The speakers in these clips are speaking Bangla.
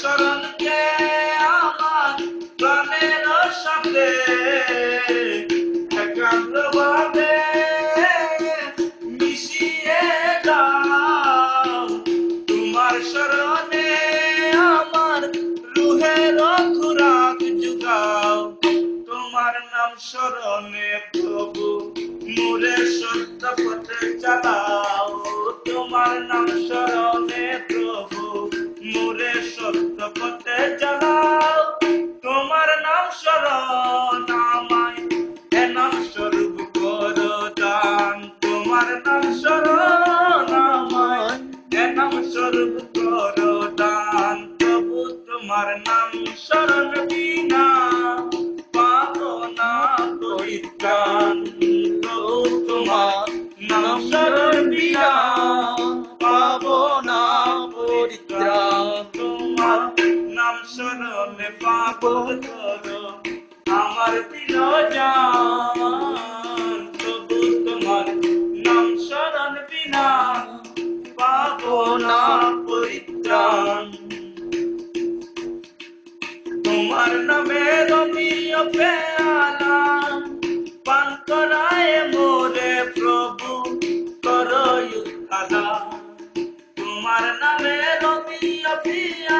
শরণকে আমার প্রাণের সাথে একান্তভাবে মিশিয়ে দাও। তোমার শরণে আমার রুহের খুরাক যুগাও। তোমার নাম শরণে প্রভু মুরে সত্য পথে চালাও। স্মরণ আমায়। এ নাম স্বরূপ দান তোমার নাম স্মরণ আমায়। এ নাম স্বরূপ করো দান নাম স্মরণ বিনা। পাবো না পরিত্রাণ। নাম স্মরণে পাবো করো। আমার দিল জান প্রভু তোমার নাম স্মরণ বিনা। পাবো না পরিত্রাণ। তোমার নামে রমিয় পেয়ালা পান করায় মোরে প্রভু করো তোমার নামে রমিয় পিয়ালা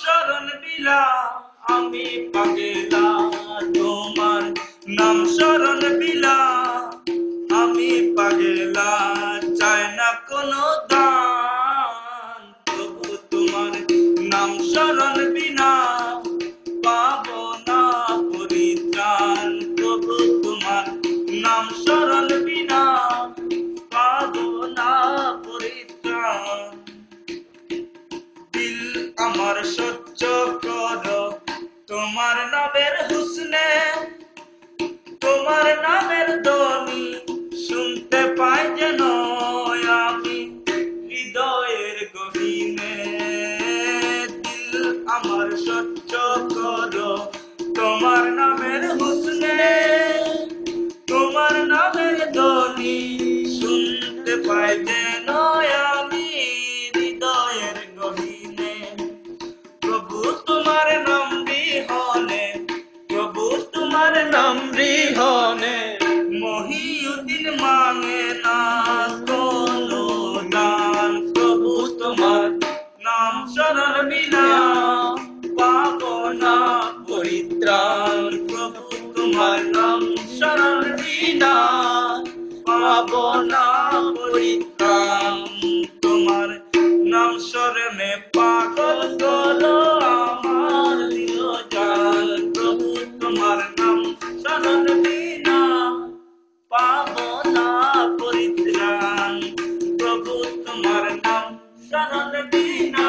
স্মরণ বিলা আমি পাগেলা তোমার নাম শরণ বিলা আমি পাগেলা। সহ্য করো। তোমার নামের হুসনে, তোমার নামের শুনতে পাই যেন আমি হৃদয়ের গহীনে। দিল আমার সহ্য করো। তোমার নামের হুসনে নাম বিহনে মহিউদ্দিন মাঙে না কোনো দান প্রভু তোমার নাম শরণ বিনা। পাবো না পরিত্রাণ। প্রভু তোমার নাম শরণ বিনা। পাবো না পরিত্রাণ। कबूत मरना सरल दीना